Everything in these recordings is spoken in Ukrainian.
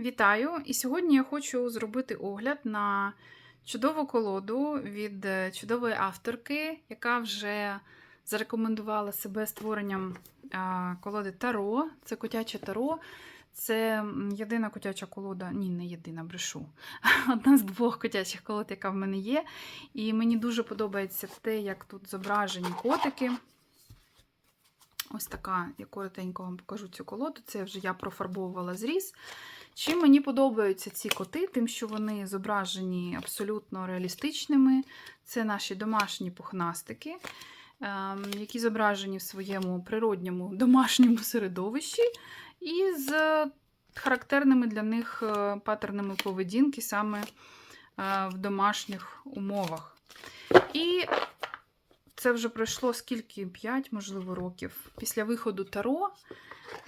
Вітаю! І сьогодні я хочу зробити огляд на чудову колоду від е, чудової авторки, яка вже зарекомендувала себе створенням колоди Таро. Це котяче таро. Це єдина котяча колода, ні, не єдина, брешу. Одна з двох котячих колод, яка в мене є. І мені дуже подобається те, як тут зображені котики. Ось така, я коротенько вам покажу цю колоду. Це вже я профарбовувала зріз. Чим мені подобаються ці коти, тим, що вони зображені абсолютно реалістичними. Це наші домашні пухнастики, ем, які зображені в своєму природньому домашньому середовищі, і з характерними для них е, паттернами поведінки саме е, в домашніх умовах. І це вже пройшло скільки? 5, можливо, років. Після виходу Таро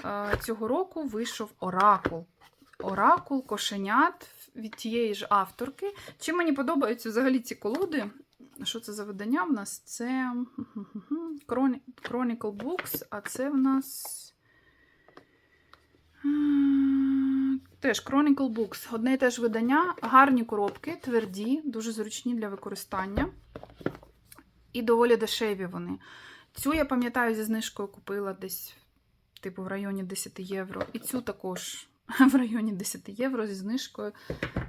е, цього року вийшов Оракул. Оракул, кошенят від тієї ж авторки. Чим мені подобаються взагалі ці колоди? Що це за видання в нас? Це Chronicle Books, а це в нас. Теж Chronicle Books. Одне і те ж видання, гарні коробки, тверді, дуже зручні для використання. І доволі дешеві вони. Цю, я пам'ятаю, зі знижкою купила десь, типу, в районі 10 євро. І цю також в районі 10 євро зі знижкою.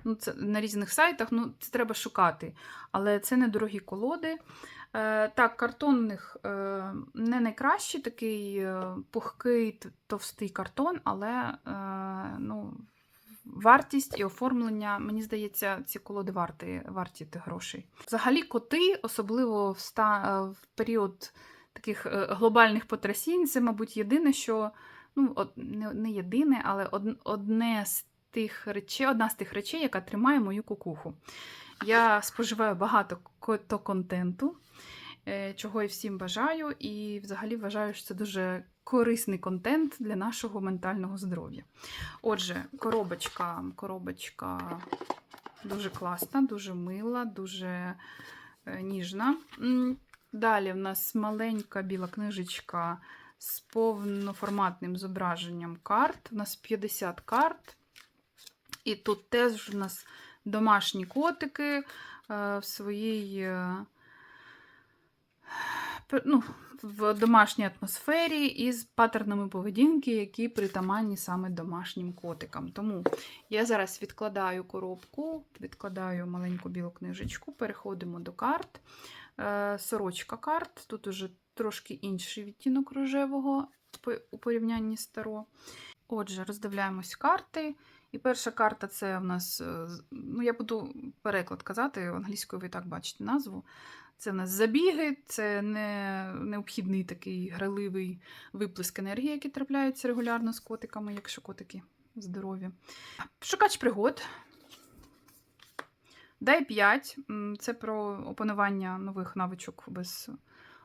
Ну, це на різних сайтах, ну, це треба шукати. Але це недорогі колоди. Е, так, картон у них е, не найкращий, такий е, пухкий, товстий картон, але е, ну, вартість і оформлення, мені здається, ці колоди варті, варті грошей. Взагалі, коти, особливо в, ста, в період таких е, глобальних потрясінь, це, мабуть, єдине, що ну, не, не єдине, але од, одне з тих речей, одна з тих речей, яка тримає мою кукуху. Я споживаю багато кото-контенту, е, чого і всім бажаю, і взагалі вважаю, що це дуже корисний контент для нашого ментального здоров'я. Отже, коробочка, коробочка дуже класна, дуже мила, дуже е, ніжна. Далі в нас маленька біла книжечка з повноформатним зображенням карт. У нас 50 карт. І тут теж у нас домашні котики е, в своїй е, ну, в домашній атмосфері із паттернами поведінки, які притаманні саме домашнім котикам. Тому я зараз відкладаю коробку, відкладаю маленьку білу книжечку, переходимо до карт. Е, Сорочка карт. Тут уже трошки інший відтінок рожевого у порівнянні з таро. Отже, роздивляємось карти. І перша карта це в нас, е, ну я буду переклад казати, англійською ви і так бачите назву. Це в нас забіги, це не необхідний такий граливий виплеск енергії, який трапляється регулярно з котиками, якщо котики здорові. Шукач пригод. Дай 5. Це про опанування нових навичок без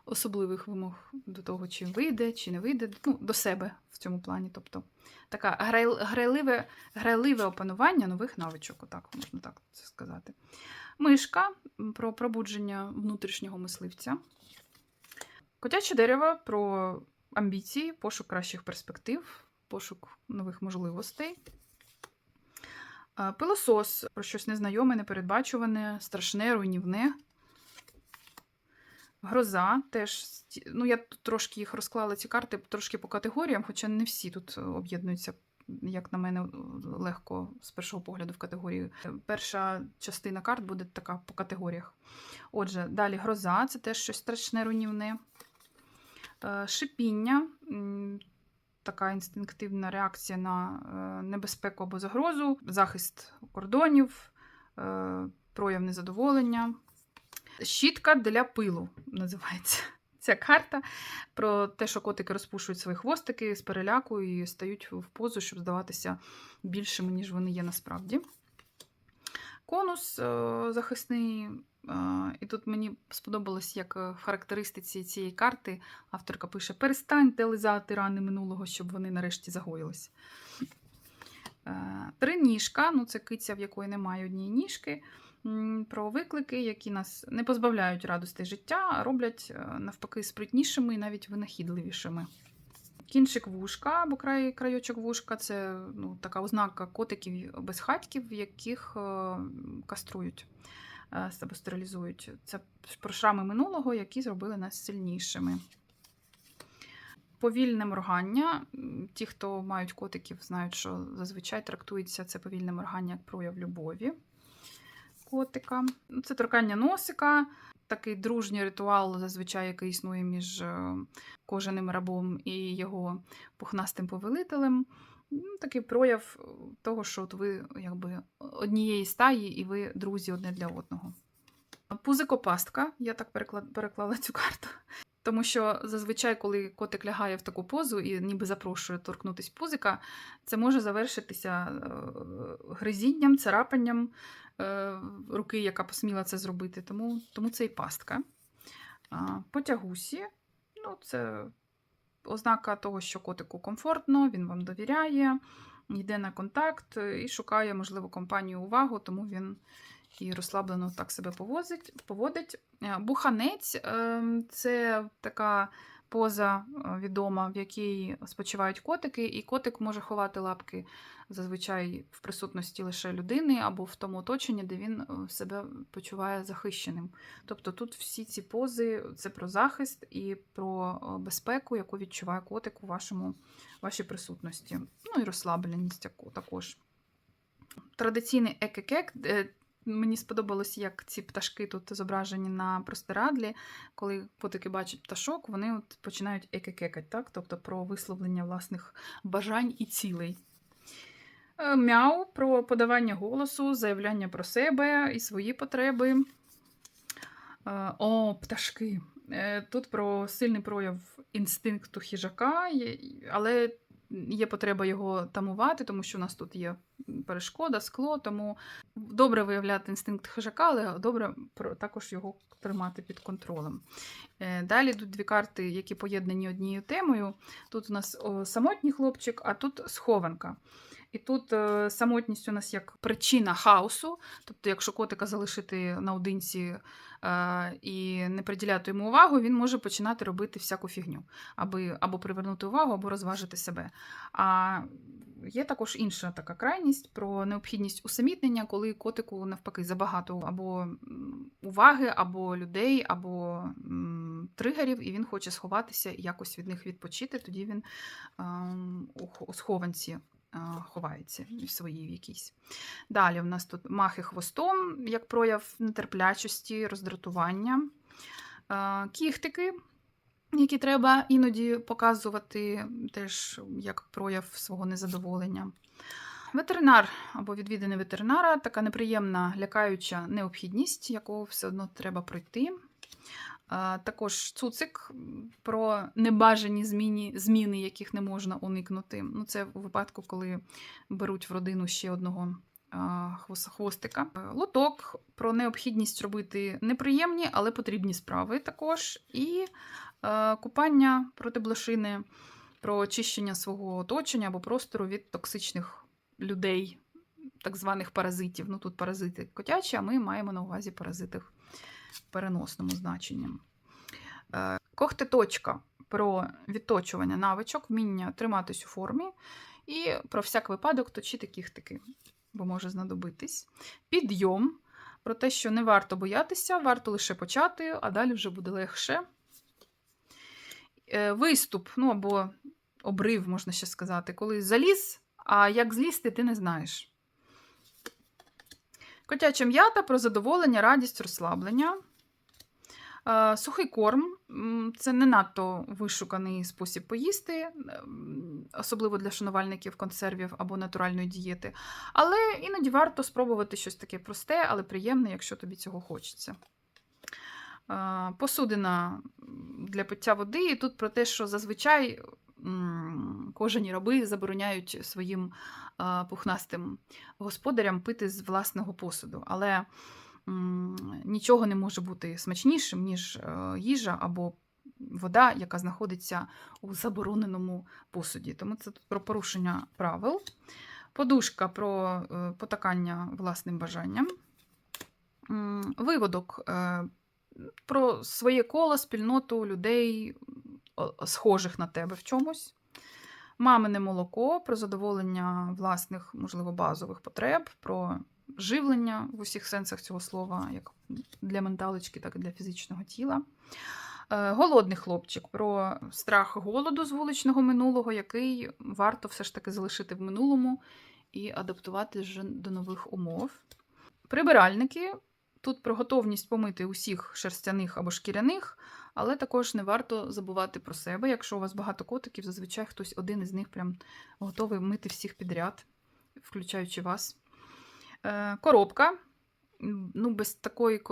особливих вимог до того, чи вийде, чи не вийде. Ну, до себе в цьому плані. Тобто така грайливе, грайливе опанування нових навичок, отак можна так це сказати. Мишка про пробудження внутрішнього мисливця. Котяче дерево про амбіції, пошук кращих перспектив, пошук нових можливостей. Пилосос про щось незнайоме, непередбачуване, страшне, руйнівне. Гроза теж, ну я тут трошки їх розклала ці карти трошки по категоріям, хоча не всі тут е, об'єднуються, як на мене, легко з першого погляду в категорії. Перша частина карт буде така по категоріях. Отже, далі гроза це теж щось страшне, руйнівне. Е, Шипіння така інстинктивна реакція на е, небезпеку або загрозу, захист кордонів, е, прояв незадоволення. Щітка для пилу називається ця карта. Про те, що котики розпушують свої хвостики з переляку і стають в позу, щоб здаватися більшими, ніж вони є насправді. Конус е, захисний. е, І тут мені сподобалось, як е, в характеристиці цієї карти авторка пише: перестаньте лизати рани минулого, щоб вони нарешті загоїлись. Е, Три ніжка, ну це киця, в якої немає однієї ніжки. Про виклики, які нас не позбавляють радості життя, а роблять навпаки спритнішими і навіть винахідливішими. Кінчик вушка або край, крайочок вушка це ну, така ознака котиків безхатьків, яких е, каструють е, або стерилізують. Це про шрами минулого, які зробили нас сильнішими. Повільне моргання. Ті, хто мають котиків, знають, що зазвичай трактується це повільне моргання як прояв любові котика. Ну, Це торкання носика, такий дружній ритуал, зазвичай, який існує між е, кожаним рабом і його пухнастим повелителем. Ну, Такий прояв е, того, що от ви якби однієї стаї і ви друзі одне для одного. Пузикопастка, я так переклала цю карту. Тому що зазвичай, коли котик лягає в таку позу і ніби запрошує торкнутись пузика, це може завершитися е, гризінням, царапанням руки, яка посміла це зробити. Тому, тому це і пастка. Потягусі, ну, це ознака того, що котику комфортно, він вам довіряє, йде на контакт і шукає, можливо, компанію увагу, тому він і розслаблено так себе поводить. Е, Буханець е, це така поза е, відома, в якій спочивають котики, і котик може ховати лапки зазвичай в присутності лише людини або в тому оточенні, де він е, себе почуває захищеним. Тобто тут всі ці пози це про захист і про е, безпеку, яку відчуває котик у вашому, вашій присутності. Ну і розслабленість також. Традиційний екекек. Мені сподобалось, як ці пташки тут зображені на простирадлі. Коли котики бачать пташок, вони от починають екекекати, так? тобто про висловлення власних бажань і цілей. Е, Мяу про подавання голосу, заявляння про себе і свої потреби. Е, О, пташки. Е, Тут про сильний прояв інстинкту хижака, але є потреба його тамувати, тому що у нас тут є перешкода, скло, тому добре виявляти інстинкт хижака, але добре також його тримати під контролем. Е, Далі тут дві карти, які поєднані однією темою. Тут у нас самотній хлопчик, а тут схованка. І тут е, самотність у нас як причина хаосу. Тобто, якщо котика залишити наодинці е, і не приділяти йому увагу, він може починати робити всяку фігню, аби або привернути увагу, або розважити себе. А є також інша така крайність про необхідність усамітнення, коли котику навпаки забагато або уваги, або людей, або тригерів, і він хоче сховатися і якось від них відпочити. Тоді він ем, у схованці ховається в своїй якійсь. Далі в нас тут махи хвостом, як прояв нетерплячості, роздратування, кіхтики, які треба іноді показувати теж як прояв свого незадоволення. Ветеринар або відвідини ветеринара така неприємна лякаюча необхідність, яку все одно треба пройти. Також цуцик про небажані зміни, зміни, яких не можна уникнути. Ну, це у випадку, коли беруть в родину ще одного хвостика. Е, Лоток про необхідність робити неприємні, але потрібні справи також. І е, купання проти блошини, про очищення свого оточення або простору від токсичних людей, так званих паразитів. Ну тут паразити котячі, а ми маємо на увазі паразити переносному значенні. Е, Когтеточка про відточування навичок, вміння триматись у формі, і про всяк випадок точити кіхтики, бо може знадобитись. Підйом про те, що не варто боятися, варто лише почати, а далі вже буде легше. Е, Виступ, ну або обрив, можна ще сказати, коли заліз, а як злізти, ти не знаєш. Котяча м'ята про задоволення, радість, розслаблення. Е, Сухий корм це не надто вишуканий спосіб поїсти, ем, особливо для шанувальників консервів або натуральної дієти. Але іноді варто спробувати щось таке просте, але приємне, якщо тобі цього хочеться. Е, Посудина для пиття води. І тут про те, що зазвичай м, кожані раби забороняють своїм пухнастим господарям пити з власного посуду. Але нічого не може бути смачнішим, ніж е, їжа або вода, яка знаходиться у забороненому посуді. Тому це про порушення правил. Подушка про е, потакання власним бажанням. Виводок е, про своє коло, спільноту людей, схожих на тебе в чомусь. Мамине молоко про задоволення власних, можливо, базових потреб, про живлення в усіх сенсах цього слова, як для менталочки, так і для фізичного тіла. Е, Голодний хлопчик про страх голоду з вуличного минулого, який варто все ж таки залишити в минулому і адаптувати до нових умов. Прибиральники тут про готовність помити усіх шерстяних або шкіряних, але також не варто забувати про себе. Якщо у вас багато котиків, зазвичай хтось один із них прям готовий мити всіх підряд, включаючи вас. Е, Коробка. Ну, без такої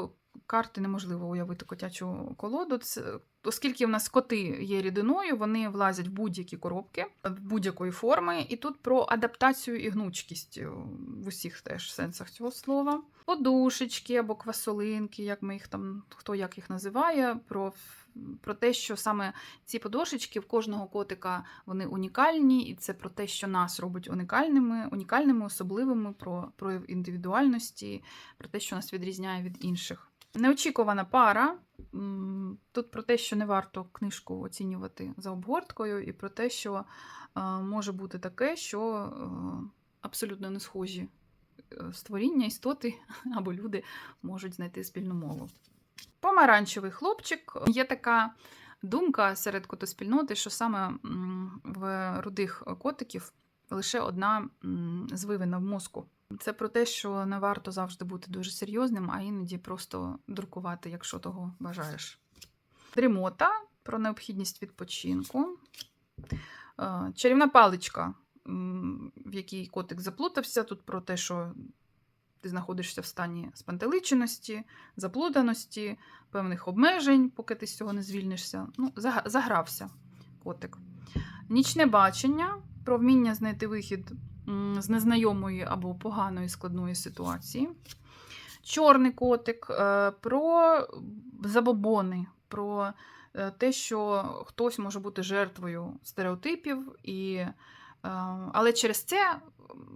карти неможливо уявити котячу колоду. Це, оскільки в нас коти є рідиною, вони влазять в будь-які коробки будь-якої форми. І тут про адаптацію і гнучкість е, в усіх теж сенсах цього слова. Подушечки або квасолинки, як ми їх там, хто як їх називає, про, про те, що саме ці подушечки в кожного котика вони унікальні, і це про те, що нас робить унікальними, унікальними, особливими, про прояв індивідуальності, про те, що нас відрізняє від інших. Неочікувана пара. Тут про те, що не варто книжку оцінювати за обгорткою, і про те, що е, може бути таке, що е, абсолютно не схожі е, створіння, істоти або люди можуть знайти спільну мову. Помаранчевий хлопчик. Є така думка серед котоспільноти, що саме в рудих котиків лише одна звивина в мозку. Це про те, що не варто завжди бути дуже серйозним, а іноді просто дуркувати, якщо того бажаєш. Дрімота про необхідність відпочинку. Е, Чарівна паличка, в якій котик заплутався. Тут про те, що ти знаходишся в стані спантеличеності, заплутаності, певних обмежень, поки ти з цього не звільнишся. Ну, загрався котик. Нічне бачення про вміння знайти вихід з незнайомої або поганої складної ситуації. Чорний котик е, про забобони, про е, те, що хтось може бути жертвою стереотипів, і, е, але через це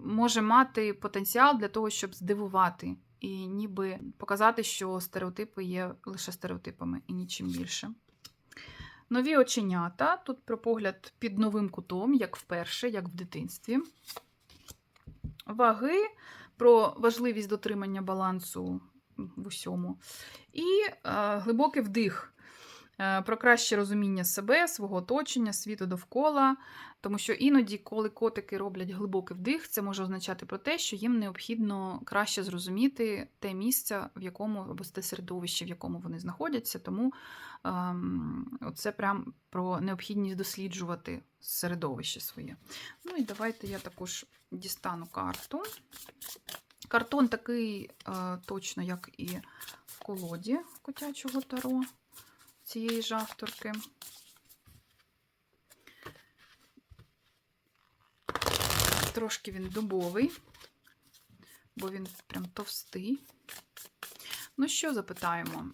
може мати потенціал для того, щоб здивувати і ніби показати, що стереотипи є лише стереотипами і нічим більше. Нові оченята. Тут про погляд під новим кутом, як вперше, як в дитинстві. Ваги про важливість дотримання балансу в усьому. І е, глибокий вдих про краще розуміння себе, свого оточення, світу довкола. Тому що іноді, коли котики роблять глибокий вдих, це може означати про те, що їм необхідно краще зрозуміти те місце, в якому або те середовище, в якому вони знаходяться. Тому ем, це прям про необхідність досліджувати середовище своє. Ну і давайте я також дістану карту. Картон такий е, точно, як і в колоді котячого таро цієї ж авторки. Трошки він дубовий, бо він прям товстий. Ну що запитаємо?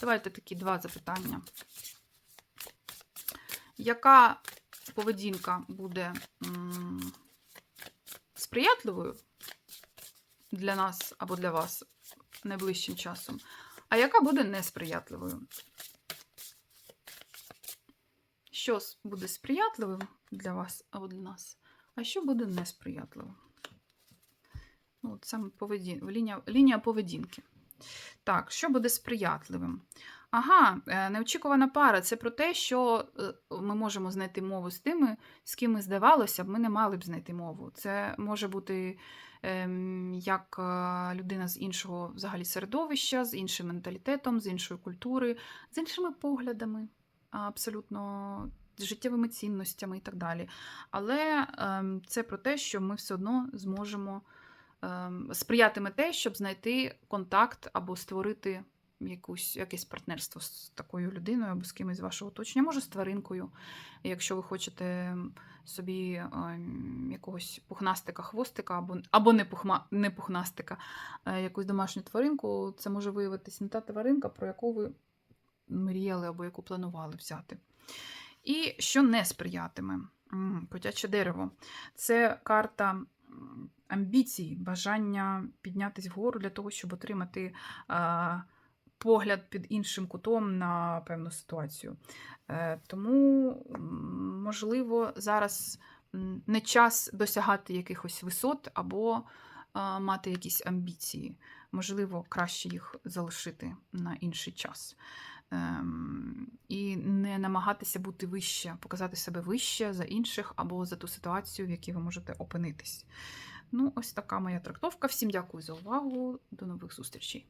Давайте такі два запитання. Яка поведінка буде сприятливою для нас або для вас найближчим часом, а яка буде несприятливою? Що буде сприятливим для вас або для нас, а що буде несприятливим? Ну, от саме поведін... лінія, лінія поведінки. Так, що буде сприятливим? Ага, е, неочікувана пара. Це про те, що е, ми можемо знайти мову з тими, з ким ми здавалося б, ми не мали б знайти мову. Це може бути ем, як е, людина з іншого взагалі середовища, з іншим менталітетом, з іншої культури, з іншими поглядами, абсолютно з життєвими цінностями і так далі. Але ем, це про те, що ми все одно зможемо ем, сприятиме те, щоб знайти контакт або створити якусь, якесь партнерство з такою людиною або з кимось з вашого оточення, може з тваринкою. Якщо ви хочете собі ем, якогось пухнастика, хвостика, або, або не, пухма, не пухнастика, а якусь домашню тваринку, це може виявитися не та тваринка, про яку ви мріяли або яку планували взяти. І що не сприятиме? Котяче дерево. Це карта м, амбіцій, бажання піднятися вгору для того, щоб отримати а, погляд під іншим кутом на певну ситуацію. Е, Тому, можливо, зараз не час досягати якихось висот або мати якісь амбіції. Можливо, краще їх залишити на інший час. Ем, і не намагатися бути вище, показати себе вище за інших або за ту ситуацію, в якій ви можете опинитись. Ну, ось така моя трактовка. Всім дякую за увагу. До нових зустрічей.